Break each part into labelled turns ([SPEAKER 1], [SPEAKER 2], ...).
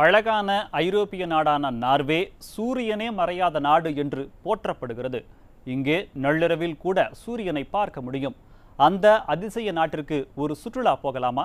[SPEAKER 1] அழகான ஐரோப்பிய நாடான நார்வே சூரியனே மறையாத நாடு என்று போற்றப்படுகிறது. இங்கே நள்ளிரவில் கூட சூரியனை பார்க்க முடியும். அந்த அதிசய நாட்டிற்கு ஒரு சுற்றுலா போகலாமா?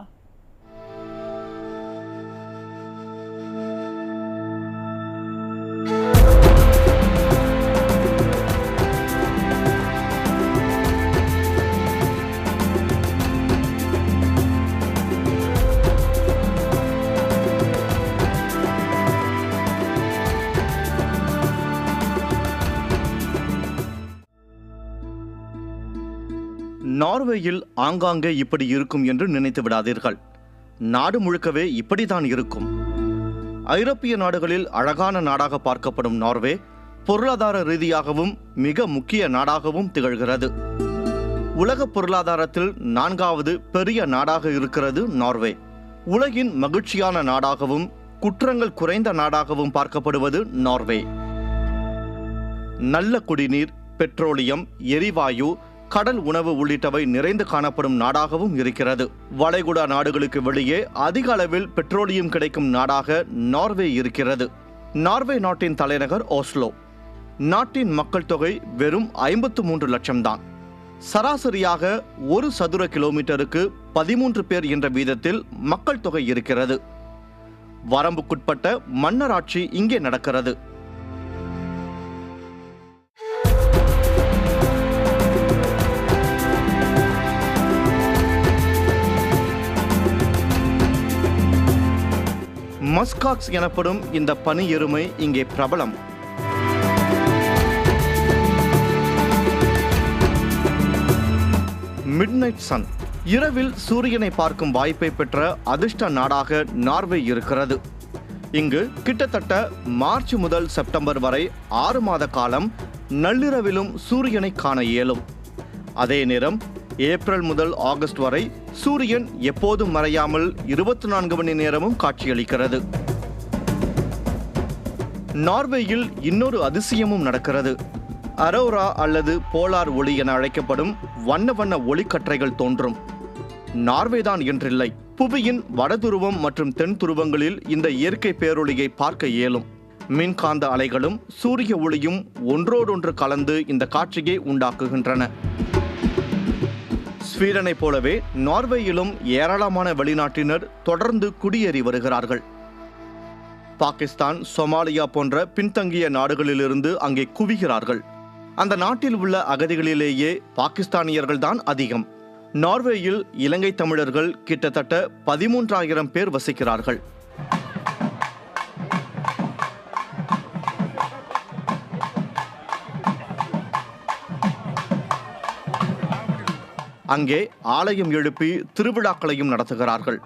[SPEAKER 2] நார்வேயில் ஆங்காங்கே இப்படி இருக்கும் என்று நினைத்து விடாதீர்கள். நாடு முழுக்கவே இப்படித்தான் இருக்கும். ஐரோப்பிய நாடுகளில் அழகான நாடாக பார்க்கப்படும் நார்வே பொருளாதார ரீதியாகவும் மிக முக்கிய நாடாகவும் திகழ்கிறது. உலக பொருளாதாரத்தில் நான்காவது பெரிய நாடாக இருக்கிறது நார்வே. உலகின் மகிழ்ச்சியான நாடாகவும் குற்றங்கள் குறைந்த நாடாகவும் பார்க்கப்படுவது நார்வே. நல்ல குடிநீர் பெட்ரோலியம் எரிவாயு கடல் உணவு உள்ளிட்டவை நிறைந்து காணப்படும் நாடாகவும் இருக்கிறது. வளைகுடா நாடுகளுக்கு வெளியே அதிக அளவில் பெட்ரோலியம் கிடைக்கும் நாடாக நார்வே இருக்கிறது. நார்வே நாட்டின் தலைநகர் ஓஸ்லோ. நாட்டின் மக்கள் தொகை வெறும் ஐம்பத்து மூன்று லட்சம்தான் சராசரியாக ஒரு சதுர கிலோமீட்டருக்கு பதிமூன்று பேர் என்ற வீதத்தில் மக்கள் தொகை இருக்கிறது. வரம்புக்குட்பட்ட மன்னராட்சி இங்கே நடக்கிறது. மஸ்காக்ஸ் எனப்படும் இந்த பனி எருமை இங்கே பிரபலம். மிட்நைட் சன் இரவில் சூரியனை பார்க்கும் வாய்ப்பை பெற்ற அதிர்ஷ்ட நாடாக நார்வே இருக்கிறது. இங்கு கிட்டத்தட்ட மார்ச் முதல் செப்டம்பர் வரை ஆறு மாத காலம் நள்ளிரவிலும் சூரியனை காண இயலும். அதே நேரம் ஏப்ரல் முதல் ஆகஸ்ட் வரை சூரியன் எப்போதும் மறையாமல் இருபத்தி நான்கு மணி நேரமும் காட்சியளிக்கிறது. நார்வேயில் இன்னொரு அதிசயமும் நடக்கிறது. அரோரா அல்லது போலார் ஒளி என அழைக்கப்படும் வண்ண வண்ண ஒளிக்கற்றைகள் தோன்றும். நார்வேதான் என்றில்லை. புவியின் வடதுருவம் மற்றும் தென் துருவங்களில் இந்த இயற்கை பேரொளியை பார்க்க இயலும். மின்காந்த அலைகளும் சூரிய ஒளியும் ஒன்றோடொன்று கலந்து இந்த காட்சியை உண்டாக்குகின்றன. ஸ்வீடனை போலவே நார்வேயிலும் ஏராளமான வெளிநாட்டினர் தொடர்ந்து குடியேறி வருகிறார்கள். பாகிஸ்தான் சொமாலியா போன்ற பின்தங்கிய நாடுகளிலிருந்து அங்கே குவிகிறார்கள். அந்த நாட்டில் உள்ள அகதிகளிலேயே பாகிஸ்தானியர்கள் தான் அதிகம். நார்வேயில் இலங்கை தமிழர்கள் கிட்டத்தட்ட பதிமூன்றாயிரம் பேர் வசிக்கிறார்கள். அங்கே ஆலயம் எழுப்பி திருவிழாக்களையும் நடத்துகிறார்கள்.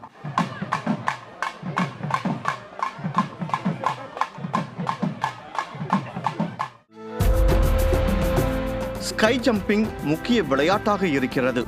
[SPEAKER 2] ஸ்கை ஜம்பிங் முக்கிய விளையாட்டாக இருக்கிறது.